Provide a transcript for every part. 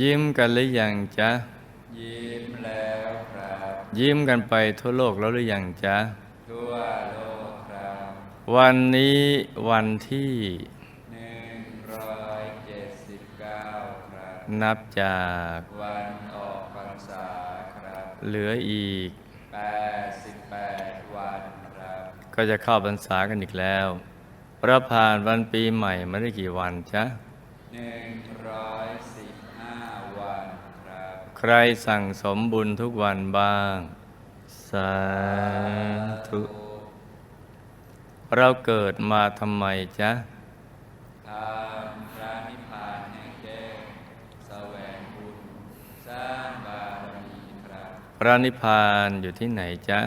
ยิ้มกันหรือยังจ๊ะ ยิ้มแล้วครับ ยิ้มกันไปทั่วโลกแล้วหรือยังจ๊ะ ทั่วโลกครับ วันนี้วันที่หนึ่งร้อยเจ็ดสิบเก้าครับ นับจากวันออกพรรษาครับ เหลืออีกแปดสิบแปดวันครับ ก็จะเข้าพรรษากันอีกแล้วเราผ่านวันปีใหม่มาได้กี่วันจ๊ะหนึ่งร้อยสิบห้าวันครับ ใครสั่งสมบุญทุกวันบ้าง สาธุ เราเกิดมาทำไมจ๊ะทำพระนิพพานให้แจ้งแสวงบุญสร้างบารมีครับพระนิพพานอยู่ที่ไหนจ๊ะ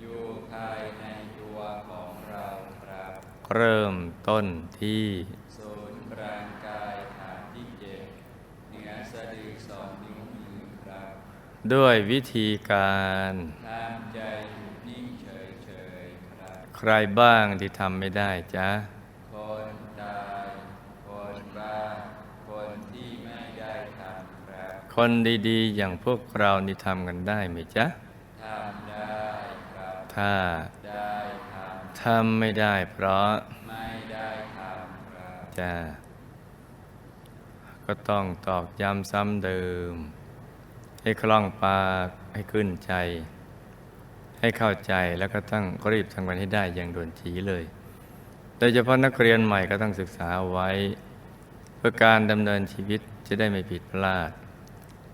อยู่ภายในตัวของเราครับ เริ่มต้นที่ ศูนย์กลางกายฐานที่เจ็ดเหนือสะดือสองนิ้วมือครับ ด้วยวิธีการทำใจอยู่นิ่งเฉยเฉยๆครับใครบ้างที่ทำไม่ได้จ๊ะคนตายคนบ้าคนที่ไม่ได้ทำครับ คนดีๆ อย่างพวกเรานี่ทำกันได้ไหมจ๊ะทำได้ครับ ถ้าได้ททำไม่ได้เพราะำไม่ได้ทำครับจะก็ต้องตอกย้ำซ้ำเดิม ให้คล่องปากให้ขึ้นใจ ให้เข้าใจแล้วก็ต้องรีบทำกันให้ได้อย่างด่วนทีเลย โดยเฉพาะนักเรียนใหม่ก็ต้องศึกษาเอาไว้ เพื่อการดำเนินชีวิตจะได้ไม่ผิดพลาด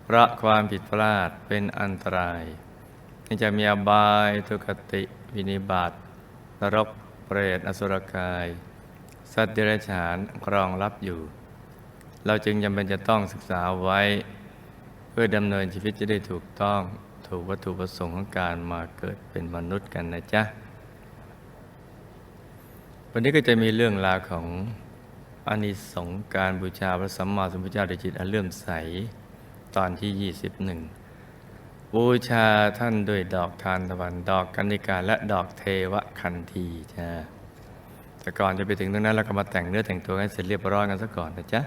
เพราะความผิดพลาดเป็นอันตรายที่จะมีอบายทุกติวินิบาตนรกเปรตอสุรกาย สัตว์เดรัจฉานรองรับอยู่ เราจึงจำเป็นจะต้องศึกษาไว้ เพื่อดำเนินชีวิตจะได้ถูกต้องถูกวัตถุประสงค์ของการมาเกิดเป็นมนุษย์กันนะจ๊ะ วันนี้ก็จะมีเรื่องราวของอานิสงส์การบูชาพระสัมมาสัมพุทธเจ้าด้วยจิตอันเลื่อมใสตอนที่ 21 บูชาท่านด้วยดอกทานตะวันดอกกัญญิกาและดอกเทวคันธีจ้าแต่ก่อนจะไปถึงตรงนั้นเราก็มาแต่งเนื้อแต่งตัวให้เสร็จเรียบร้อยกันซะก่อนนะจ๊ะ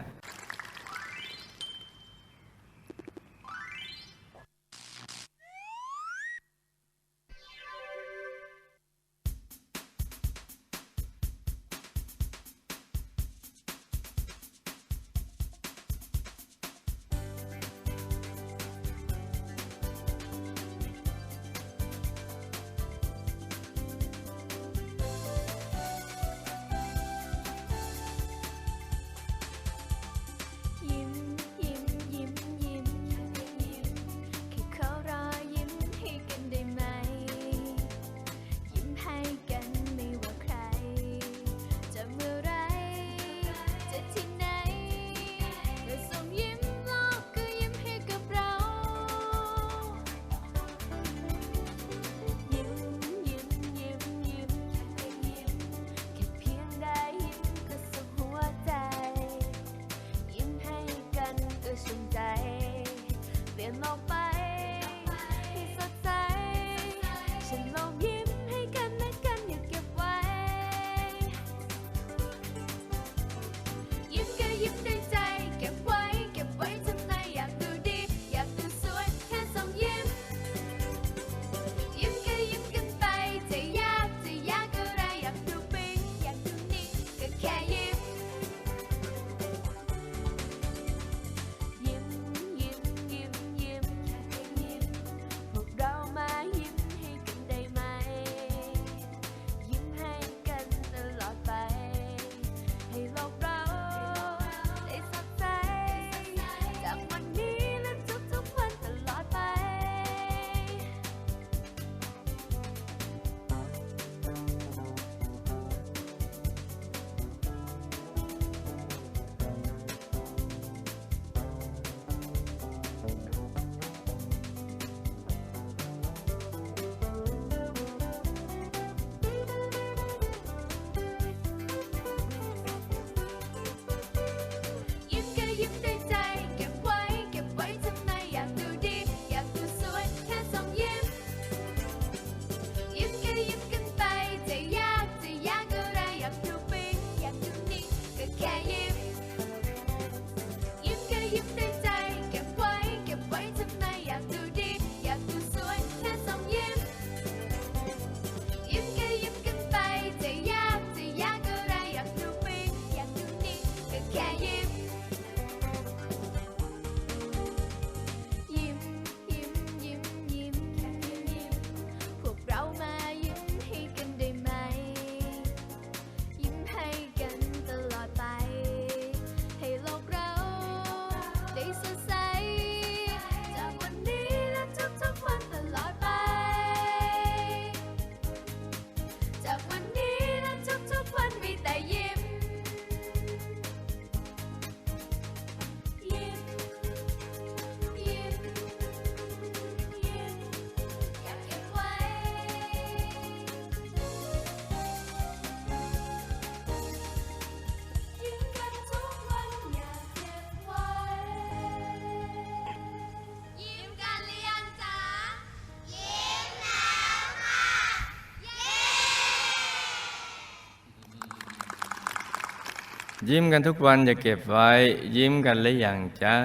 ยิ้มกันทุกวันอย่าเก็บไว้ ยิ้มกันหรือยังจ๊ะ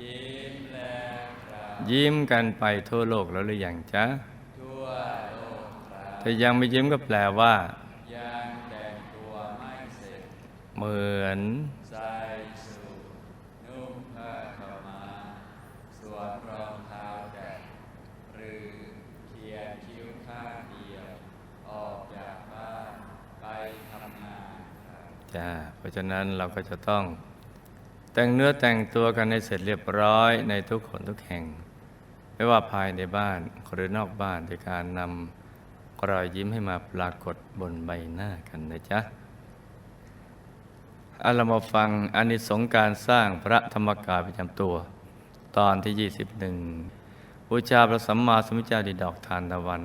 ยิ้มแล้วครับยิ้มกันไปทั่วโลกแล้วหรือยังจ๊ะ ทั่วโลกครับถ้ายังไม่ยิ้มก็แปลว่า ยังแต่งตัวไม่เสร็จ เหมือน ใส่สูทนุ่งผ้าขาวมาสวมรองเท้าแตะหรือเขียนคิ้วข้างเดียว ออกจากบ้านไปทำงานครับ จ้าเพราะฉะนั้นเราก็จะต้อง แต่งเนื้อแต่งตัวกันให้เสร็จเรียบร้อยในทุกคนทุกแห่ง ไม่ว่าภายในบ้านหรือนอกบ้านโดยการนำรอยยิ้มให้มาปรากฏบนใบหน้ากันนะจ๊ะเอาเรามาฟังอานิสงส์การสร้างพระธรรมกายประจำตัว ตอนที่ 21บูชาพระสัมมาสัมพุทธเจ้าดีดอกทานตะวัน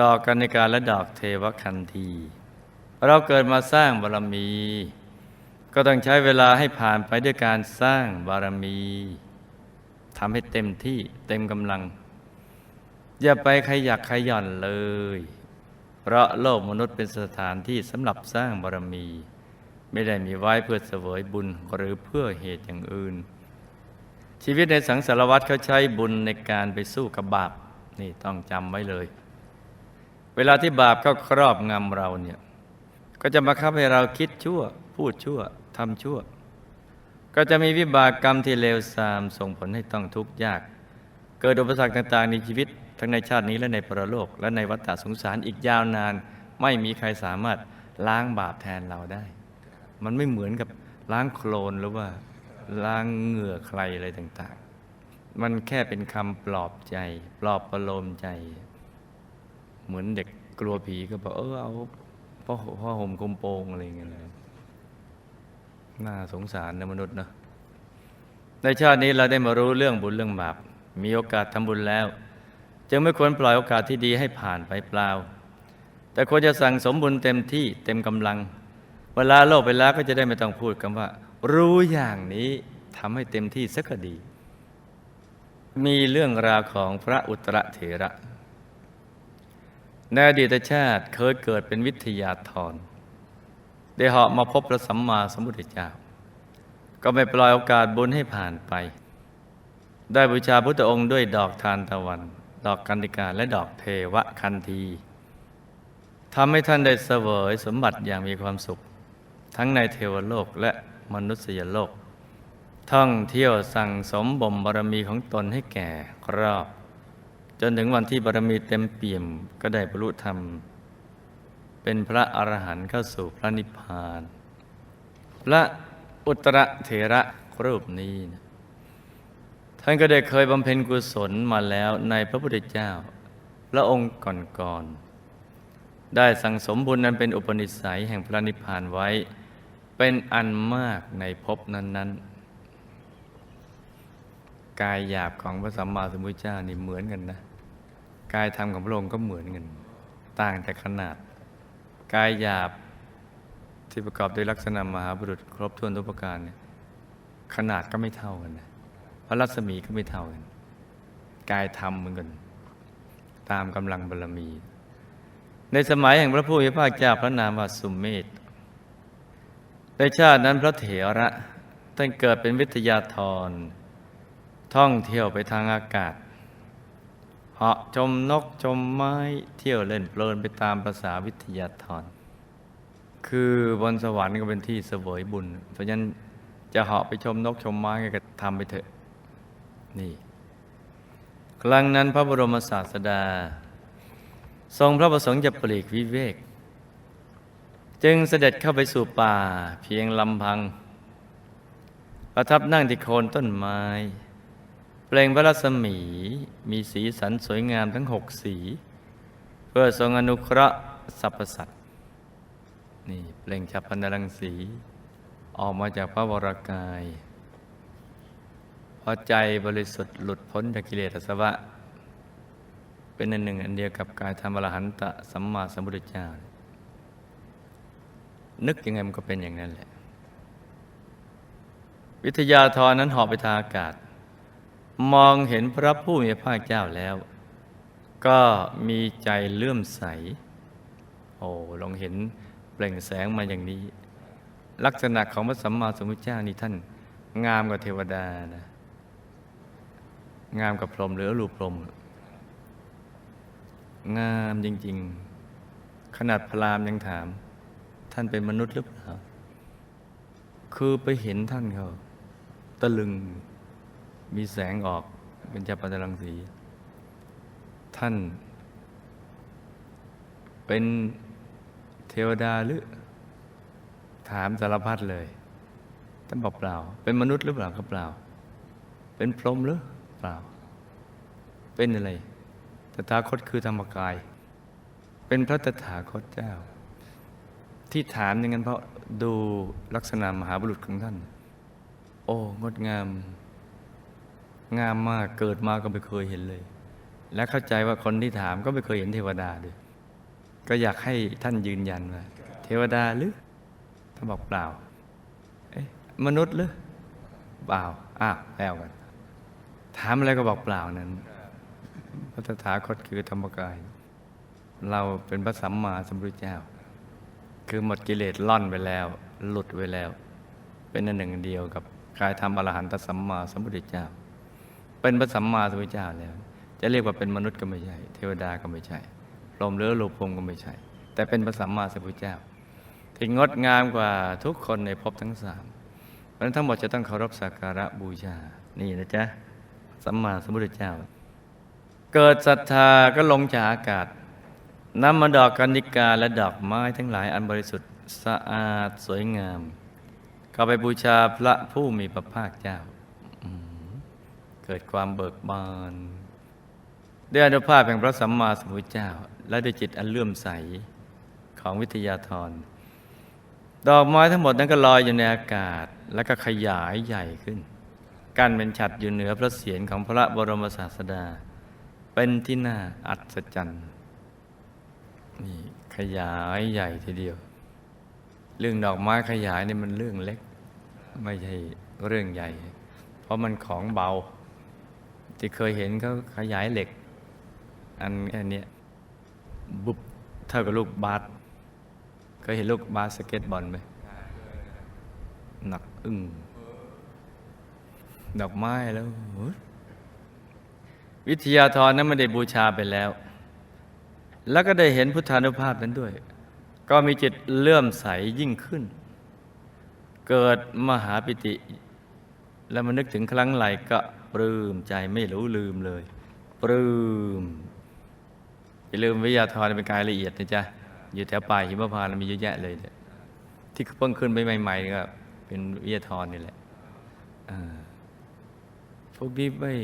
ดอกกันในการและดอกเทวคันธี เราเกิดมาสร้างบารมี ก็ต้องใช้เวลาให้ผ่านไปด้วยการสร้างบารมีทำให้เต็มที่เต็มกำลัง อย่าไปขยักขย่อนเลย เพราะโลกมนุษย์เป็นสถานที่สำหรับสร้างบารมี ไม่ได้มีไว้เพื่อเสวยบุญหรือเพื่อเหตุอย่างอื่น ชีวิตในสังสารวัฏเขาใช้บุญในการไปสู้กับบาปนี่ต้องจำไว้เลย เวลาที่บาปเข้าครอบงำเราเนี่ย ก็จะมาคับให้เราคิดชั่ว พูดชั่วทำชั่ว ก็จะมีวิบากกรรมที่เลวทรามส่งผลให้ต้องทุกข์ยาก เกิดอุปสรรคต่างๆในชีวิต ทั้งในชาตินี้และในปรโลก และในวัฏฏะสงสารอีกยาวนาน ไม่มีใครสามารถล้างบาปแทนเราได้ มันไม่เหมือนกับล้างโคลนหรือว่าล้างเหงื่อใครอะไรต่างๆ มันแค่เป็นคำปลอบใจ ปลอบประโลมใจ เหมือนเด็กกลัวผีก็บอกเออเอา พ่อพ่อห่มคุมโปงอะไรเงี้ยนะน่าสงสารนะมนุษย์เนะในชาตินี้เราได้มารู้เรื่องบุญเรื่องบาปมีโอกาสทำบุญแล้ว จึงไม่ควรปล่อยโอกาสที่ดีให้ผ่านไปเปล่า แต่ควรจะสั่งสมบุญเต็มที่เต็มกำลัง เวลาโลกไปแล้วก็จะได้ไม่ต้องพูดคำว่า รู้อย่างนี้ทำให้เต็มที่สักดี มีเรื่องราวของพระอุตรเถระ ในอดีตชาติเคยเกิดเป็นวิทยาธรได้เหาะมาพบพระสัมมาสัมพุทธเจ้า ก็ไม่ปล่อยโอกาสบุญให้ผ่านไป ได้บูชาพุทธองค์ด้วยดอกทานตะวัน ดอกกันติกาและดอกเทวคันธีทำให้ท่านได้เสวยสมบัติอย่างมีความสุข ทั้งในเทวโลกและมนุษยโลก ท่องเที่ยวสั่งสมบ่มบารมีของตนให้แก่ครอบ นถึงวันที่บารมีเต็มเปี่ยมก็ได้บรรลุธรรม เป็นพระอรหันต์เข้าสู่พระนิพพาน พระอุตรเถระรูปนี้นะท่านก็ได้เคยบำเพ็ญกุศลมาแล้วในพระพุทธเจ้า พระองค์ก่อนๆได้สั่งสมบุญนั้นเป็นอุปนิสัยแห่งพระนิพพานไว้ เป็นอันมากในภพนั้น ๆ กายหยาบของพระสัมมาสัมพุทธเจ้านี่เหมือนกันนะ กายธรรมของพระองค์ก็เหมือนกันต่างแต่ขนาด กายหยาบที่ประกอบด้วยลักษณะมหาบุรุษครบถ้วนทุกประการเนี่ยขนาดก็ไม่เท่ากันนะพระรัศมีก็ไม่เท่ากัน กายธรรมเหมือนกัน ตามกำลังบารมี ในสมัยแห่งพระผู้มีพระภาคเจ้าพระนามว่าสุมเมธในชาตินั้นพระเถระท่านเกิดเป็นวิทยาธรท่องเที่ยวไปทางอากาศาะชมนกชมไม้เที่ยวเล่นเพลินไปตามภาษาวิทยาธรคือบนสวรรค์ก็เป็นที่เสวยบุญ เพราะฉะนั้นจะเหาะไปชมนกชมไม้ก็ทำไปเถอะ นี่ ครั้งนั้นพระบรมศาสดา ทรงพระประสงค์จะปลีกวิเวก จึงเสด็จเข้าไปสู่ป่าเพียงลำพัง ประทับนั่งที่โคนต้นไม้ เปล่งพระรัศมี มีสีสันสวยงามทั้งหกสี เพื่อทรงอนุเคราะห์สรรพสัตว์นี่เปล่งฉับพันรังสี ออกมาจากพระวรากาย พอใจบริสุทธิ์หลุดพ้นจากกิเลสอาสวะ เป็นอันหนึ่งอันเดียวกับกายธรรมอรหันตะสัมมาสัมพุทธเจ้า นึกยังไงมันก็เป็นอย่างนั้นแหละ วิทยาธรนั้นหอบไปทางอากาศ มองเห็นพระผู้มีพระภาคเจ้าแล้ว ก็มีใจเลื่อมใส โอ้ลองเห็นเปล่งแสงมาอย่างนี้ ลักษณะของพระสัมมาสัมพุทธเจ้านี่ท่าน งามกว่าเทวดานะงามกับพรหมหรือรูปพรหมงามจริง ๆ ขนาดพราหมณ์ยังถาม ท่านเป็นมนุษย์หรือเปล่า คือไปเห็นท่านเขาตะลึง มีแสงออกเป็นจัปัตตรังสี ท่าน เป็นเทวดาหรือ ถามสารพัดเลย ท่านบอกเปล่า เป็นมนุษย์หรือเปล่าก็เปล่า เป็นพรหมหรือเปล่า เป็นอะไรตถาคตคือธรรมกาย เป็นพระตถาคตเจ้า ที่ถามอย่างนั้นเพราะดูลักษณะมหาบุรุษของท่าน โอ้ งดงาม งามมากเกิดมาก็ไม่เคยเห็นเลย และเข้าใจว่าคนที่ถามก็ไม่เคยเห็นเทวดาด้วยก็อยากให้ท่านยืนยันว่าเทวดาหรือท่านบอกเปล่า เอ๊ะมนุษย์หรือเปล่าอ้าวแล้วกัน ถามอะไรก็บอกเปล่านั้นพระตถาคตคือธรรมกาย เราเป็นพระสัมมาสัมพุทธเจ้า คือหมดกิเลสล่อนไปแล้ว หลุดไปแล้ว เป็นอันหนึ่งเดียวกับกายธรรมอรหันตสัมมาสัมพุทธเจ้า เป็นพระสัมมาสัมพุทธเจ้าแล้ว จะเรียกว่าเป็นมนุษย์ก็ไม่ใช่ เทวดาก็ไม่ใช่พรหมหรือรูปพรมก็ไม่ใช่ แต่เป็นพระสัมมาสัมพุทธเจ้า ที่งดงามกว่าทุกคนในภพทั้งสามเพราะนั้นทั้งหมดจะต้องเคารพสักการะบูชา นี่นะจ๊ะสัมมาสัมพุทธเจ้า เกิดศรัทธาก็ลงจากอากาศนำมาดอกกันิกาและดอกไม้ทั้งหลายอันบริสุทธิ์สะอาดสวยงามเข้าไปบูชาพระผู้มีพระภาคเจ้า เกิดความเบิกบานด้วยอนุภาพแห่งพระสัมมาสัมพุทธเจ้า และด้วยจิตอันเลื่อมใสของวิทยาธร ดอกไม้ทั้งหมดนั้นก็ลอยอยู่ในอากาศ แล้วก็ขยายใหญ่ขึ้น กั้นเป็นฉัดอยู่เหนือพระเศียรของพระบรมศาสดา เป็นที่น่าอัศจรรย์นี่ขยายใหญ่ทีเดียว เรื่องดอกไม้ขยายนี่มันเรื่องเล็ก ไม่ใช่เรื่องใหญ่ เพราะมันของเบา ที่เคยเห็นเขาขยายเหล็ก อันแค่เนี้ยบุบเท่ากับลูกบาสเคยเห็นลูกบาสเกตบอลไหมหนักอึ้งดอกไม้แล้วโอ้ยวิทยาธรนั้นไม่ได้บูชาไปแล้ว แล้วก็ได้เห็นพุทธานุภาพนั้นด้วย ก็มีจิตเลื่อมใสยิ่งขึ้น เกิดมหาปิติ แล้วมานึกถึงครั้งไหลก็ปลื้มใจไม่รู้ลืมเลยปลื้มอย่าลืมวิทยาธรเป็นกายละเอียดนะจ๊ะอยู่แถวป่าหิมพานต์มีเยอะแยะเลยเนี่ยที่เพิ่งขึ้นไปใหม่ๆก็เป็นวิทยาธรนี่แหละพวกนี้ไม่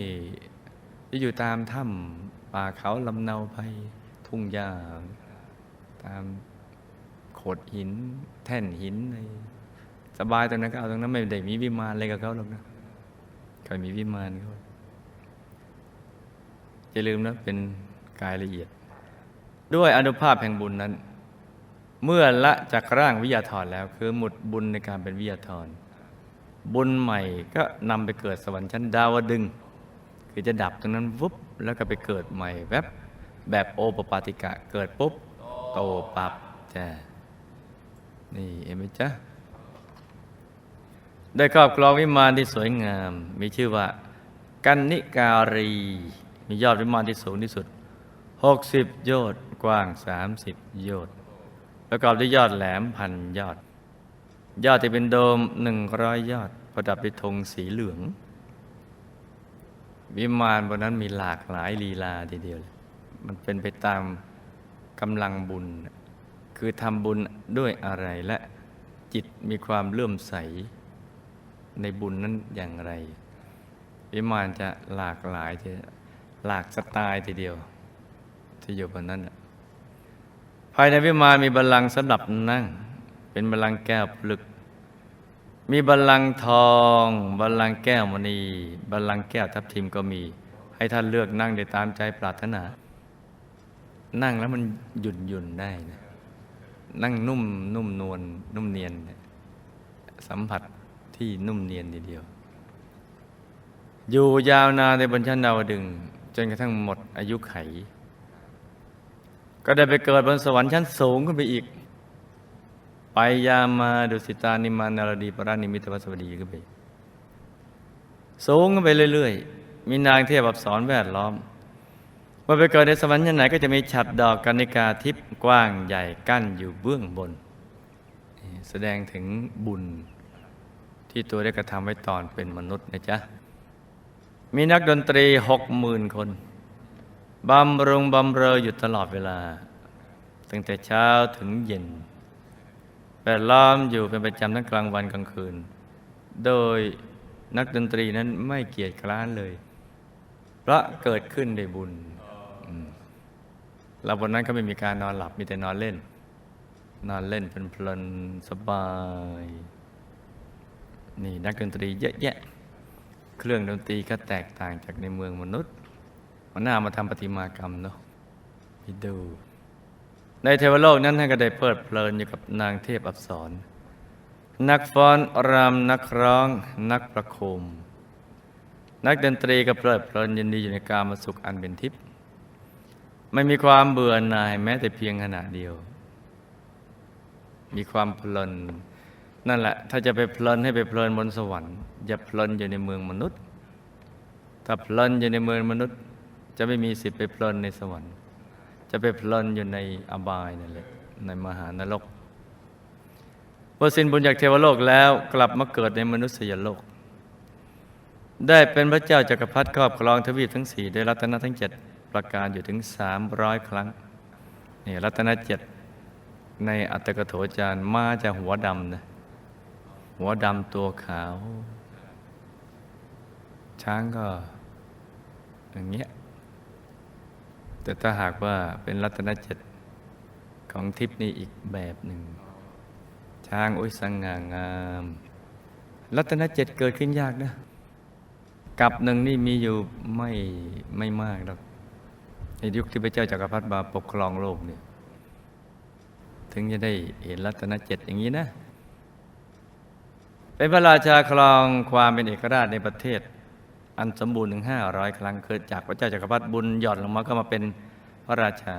จะอยู่ตามถ้ำป่าเขาลำเนาไปทุ่งหญ้าตามโขดหิน แท่นหินในสบายตรงนั้นก็เอาตรงนั้นไม่ได้มีวิมานอะไรกับเขาหรอกนะ เคยมีวิมานเขาอย่าลืมนะเป็นกายละเอียด ด้วยอนุภาพแห่งบุญนั้น เมื่อละจากร่างวิยาธรแล้ว คือหมดบุญในการเป็นวิยาธรบุญใหม่ก็นำไปเกิดสวรรค์ชั้นดาวดึง คือจะดับตรงนั้นวุบแล้วก็ไปเกิดใหม่แวบแบบโอปปาติกะเกิดปุ๊บ โตปับจ้านี่เห็นไหมจ๊ะ ได้ครอบครองวิมานที่สวยงาม มีชื่อว่า กันนิการี มียอดวิมานที่สูงที่สุด 60 โยชน์กว้าง 30 โยชน์ประกอบด้วยยอดแหลมพันยอด ยอดที่เป็นโดม 100 ยอด ประดับด้วยธงสีเหลือง วิมานบนนั้นมีหลากหลายลีลาทีเดียว มันเป็นไปตามกำลังบุญ คือทำบุญด้วยอะไรและจิตมีความเลื่อมใส ในบุญนั้นอย่างไร วิมานจะหลากหลายจะหลากสไตล์ทีเดียว ที่อยู่บนนั้นภายในวิมานมีบัลลังก์สำหรับนั่ง เป็นบัลลังก์แก้วผลึก มีบัลลังก์ทอง บัลลังก์แก้วมณี บัลลังก์แก้วทับทิมก็มี ให้ท่านเลือกนั่งได้ตามใจปรารถนา นั่งแล้วมันหยุ่นหยุ่นได้นะนั่งนุ่มนุ่มนวลนุ่มเนียน สัมผัส ที่นุ่มเนียนทีเดียว อยู่ยาวนานในบนชั้นดาวดึง จนกระทั่งหมดอายุไข ก็ได้ไปเกิดบนสวรรค์ชั้นสูงขึ้นไปอีก ไปยามาดุสิตานิมานารดีปรานิมิตวสวดีขึ้นไป สูงขึ้นไปเรื่อย ๆ มีนางเทพอับสรแวดล้อมว่าไปเกิดในสวรรค์ที่ไหนก็จะมีฉัดดอกกันิกาทิพย์กว้างใหญ่กั้นอยู่เบื้องบน แสดงถึงบุญ ที่ตัวได้กระทำไว้ตอนเป็นมนุษย์นะจ๊ะ มีนักดนตรีหกหมื่นคนบำรุงบำเรออยู่ตลอดเวลา ตั้งแต่เช้าถึงเย็นแปดล้อมอยู่เป็นประจำทั้งกลางวันกลางคืน โดยนักดนตรีนั้นไม่เกียจคร้านเลย เพราะเกิดขึ้นด้วยบุญอืมแล้วบนนั้นก็ไม่มีการนอนหลับมีแต่นอนเล่น นอนเล่นเพลินสบาย นี่นักดนตรีเยอะแยะ เครื่องดนตรีก็แตกต่างจากในเมืองมนุษย์มันน่ามาทำประติมากรรมเนาะไปดู ในเทวโลกนั้นท่านก็ได้เพลิดเพลินอยู่กับนางเทพอับสรนักฟ้อนรำนักร้อง นักประโคม นักดนตรีก็เพลิดเพลินยินดีอยู่ในการมาสุขอันเป็นทิพย์ไม่มีความเบื่อหน่ายแม้แต่เพียงขณะเดียว มีความเพลิน นั่นแหละ ถ้าจะไปเพลินให้ไปเพลินบนสวรรค์อย่าเพลินอยู่ในเมืองมนุษย์ ถ้าเพลินอยู่ในเมืองมนุษย์ จะไม่มีสิทธิ์ไปเพลินในสวรรค์ จะไปเพลินอยู่ในอบายนั่นแหละในมหานรกเมื่อสิ้นบุญจากเทวโลกแล้วกลับมาเกิดในมนุษยโลก ได้เป็นพระเจ้าจักรพรรดิครอบครองทวีปทั้งสี่ได้รัตนทั้งเจ็ดประการอยู่ถึงสามร้อยครั้งนี่รัตนเจ็ดในอัตตกโถจารย์มาจากหัวดำนะ หัวดำตัวขาว ช้างก็ อย่างเงี้ย แต่ถ้าหากว่าเป็นรัตนเจ็ดของทิพนี่อีกแบบหนึ่ง ช้างอุ้ยสง่างาม รัตนเจ็ดเกิดขึ้นยากนะกับหนึ่งนี่มีอยู่ไม่ไม่มากหรอกในยุคที่พระเจ้าจักรพรรดิมาปกครองโลกเนี่ย ถึงจะได้เห็นรัตนเจ็ดอย่างนี้นะ เป็นพระราชาครองความเป็นเอกราชในประเทศ อันสมบูรณ์ถึงห้าร้อยครั้งเกิดจากพระเจ้าจักรพรรดิบุญหย่อนลงมาก็มาเป็นพระราชา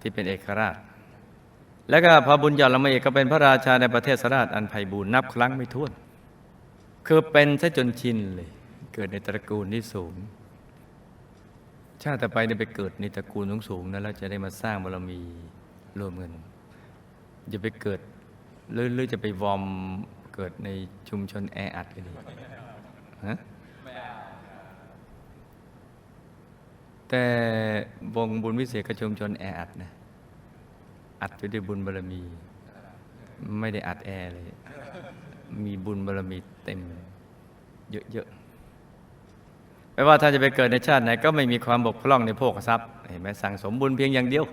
ที่เป็นเอกราช แล้วก็พอบุญหย่อนลงมาเอกก็เป็นพระราชาในประเทศสราชอันไพบูรณ์นับครั้งไม่ถ้วน คือเป็นซะจนชินเลยเกิดในตระกูลที่สูง ชาติต่อไปเนี่ยไปเกิดในตระกูลสูงๆนะแล้วจะได้มาสร้างบารมีรวมกันอย่าไปเกิดหรือจะไปวอม เกิดในชุมชนแออัดก็ดีฮะแต่วงบุญวิเศษกับชุมชนแออัดนะอัดไปด้วยบุญบารมี ไม่ได้อัดแอเลย มีบุญบารมีเต็ม เยอะๆไม่ว่าถ้านจะไปเกิดในชาติไหนก็ไม่มีความบกพร่องในโภคทรัพย์เห็นไหมสั่งสมบุญเพียงอย่างเดียว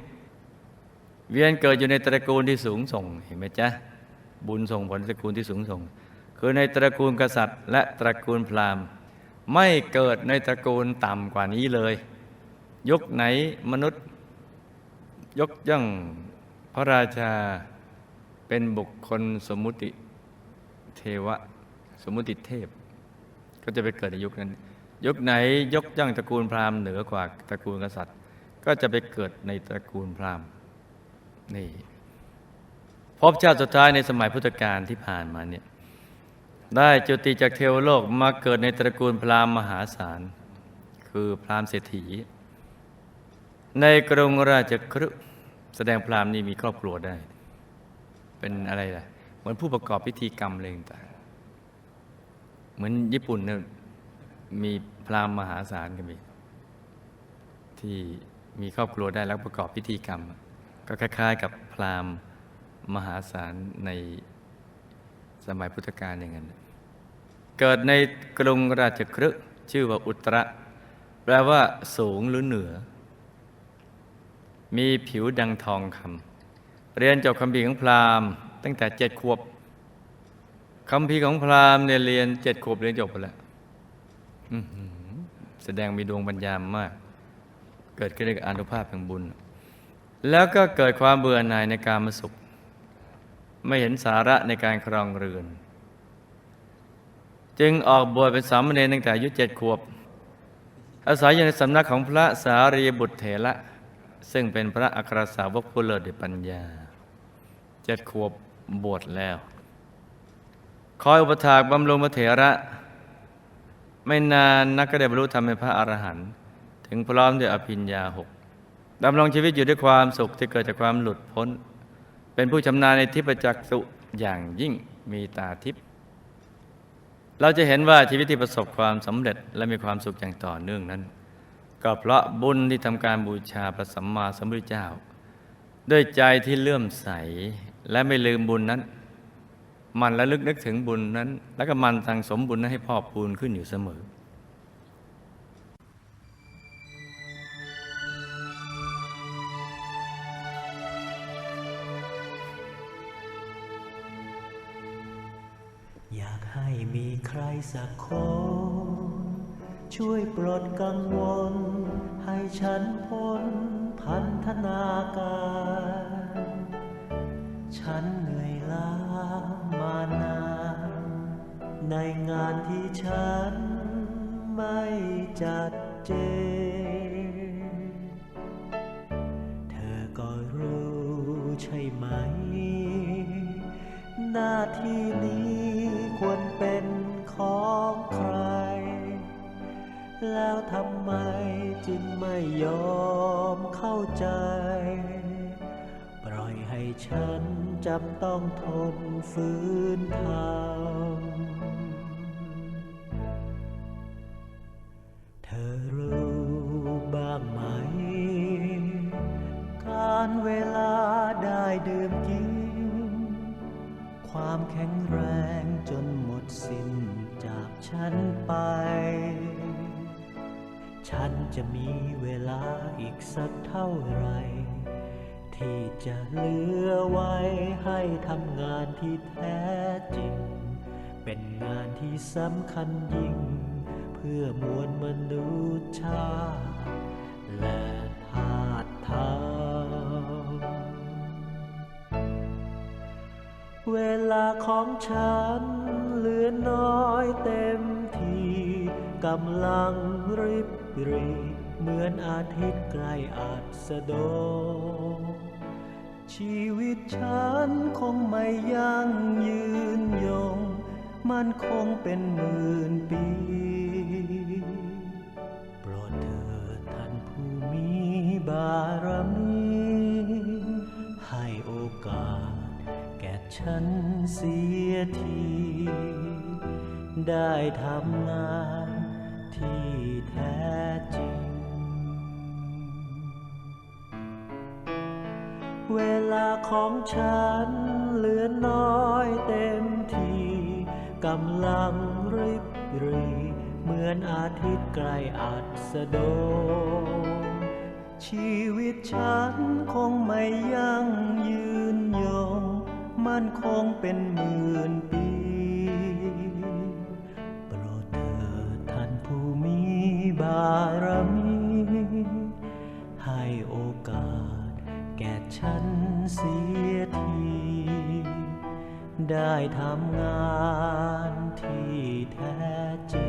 เวียนเกิดอยู่ในตระกูลที่สูงส่งเห็นไหมจ๊ะ บุญส่งผลตระกูลที่สูงส่ง คือในตระกูลกษัตริย์ และตระกูลพราหมณ์ ไม่เกิดในตระกูลต่ำกว่านี้เลย ยุคไหนมนุษย์ ยกย่องพระราชาเป็นบุคคลสมุติเทวะ สมมุติเทพ ก็จะไปเกิดในยุคนั้น ยุคไหนยกย่องตระกูลพราหมณ์เหนือกว่าตระกูลกษัตริย์ ก็จะไปเกิดในตระกูลพราหมณ์นี่ พบชาติสุดท้ายในสมัยพุทธกาลที่ผ่านมาเนี่ยได้จุติจากเทวโลกมาเกิดในตระกูลพราหมณ์มหาศาล คือพราหมณ์เศรษฐี ในกรุงราชคฤห์แสดงพราหมณ์นี่มีครอบครัวได้ เป็นอะไรล่ะ เหมือนผู้ประกอบพิธีกรรมอะไรต่างเหมือนญี่ปุ่นเนี่ยมีพราหมณ์มหาศาลก็มี ที่มีครอบครัวได้แล้วประกอบพิธีกรรม ก็คล้าย ๆ กับพราหมณ์ มหาศาลในสมัยพุทธกาลอย่างนั้น เกิดในกรุงราชคฤห์ชื่อว่าอุตระ แปลว่า สูงหรือเหนือ มีผิวดังทองคำเรียนจบคำพีของพราหมณ์ ตั้งแต่เจ็ดขวบคำพีของพราหมณ์เนี่ยเรียนเจ็ดขวบเรียนจบไปแล้วแสดงมีดวงปัญญามาก เกิดขึ้นด้วยอนุภาพแห่งบุญ แล้วก็เกิดความเบื่อหน่ายในการมาสุข ไม่เห็นสาระในการครองเรือน จึงออกบวชเป็นสามเณรตั้งแต่อายุเจ็ดขวบ อาศัยอยู่ในสำนักของพระสารีบุตรเถระ ซึ่งเป็นพระอัครสาวกผู้เลิศด้วยปัญญา เจ็ดขวบบวชแล้ว คอยอุปถากบำรุงพระเถระ ไม่นานนักก็ได้บรรลุธรรมเป็นพระอรหันต์ถึงพร้อมด้วยอภิญญาหกดำรงชีวิตอยู่ด้วยความสุขที่เกิดจากความหลุดพ้น เป็นผู้ชำนาญในทิพจักสุอย่างยิ่งมีตาทิพเราจะเห็นว่าชีวิตที่ประสบความสำเร็จและมีความสุขอย่างต่อเนื่องนั้น ก็เพราะบุญที่ทำการบูชาพระสัมมาสัมพุทธเจ้า ด้วยใจที่เลื่อมใสและไม่ลืมบุญนั้น มันระลึกนึกถึงบุญนั้น แล้วก็มันสั่งสมบุญนั้นให้พอกพูนขึ้นอยู่เสมอากให้มีใครสักคน ช่วยปลดกังวล ให้ฉันพ้นพันธนาการ ฉันเหนื่อยล้ามานาน ในงานที่ฉันไม่จัดเจนเธอก็รู้ใช่ไหม หน้าที่นี้ แล้วทำไมจึงไม่ยอมเข้าใจ ปล่อยให้ฉันจำต้องทนฝืนทำเธอรู้บ้างไหม การเวลาได้ดื่มกิน ความแข็งแรงจนหมดสิ้นจากฉันไป ฉันจะมีเวลาอีกสักเท่าไร ที่จะเหลือไว้ให้ทำงานที่แท้จริง เป็นงานที่สำคัญยิ่ง เพื่อมวลมนุษย์ชาติและธาตุธรรมเวลาของฉัน กำลังริบหรีเหมือนอาทิตย์ใกล้อาจสะดงชีวิตฉันคงไม่ยั่งยืนยง มันคงเป็นหมื่นปีโปรดเถิดท่านผู้มีบารมี ให้โอกาสแก่ฉันเสียที ได้ทำงาน แท้จริง เวลาของฉันเหลือน้อยเต็มทีกำลังริบรีเหมือนอาทิตย์ใกล้อาจสดงชีวิตฉันคงไม่ยั่งยืนยง มันคงเป็นหมื่นปีารมี ให้โอกาสแก่ฉันเสียที ได้ทำงานที่แท้จริง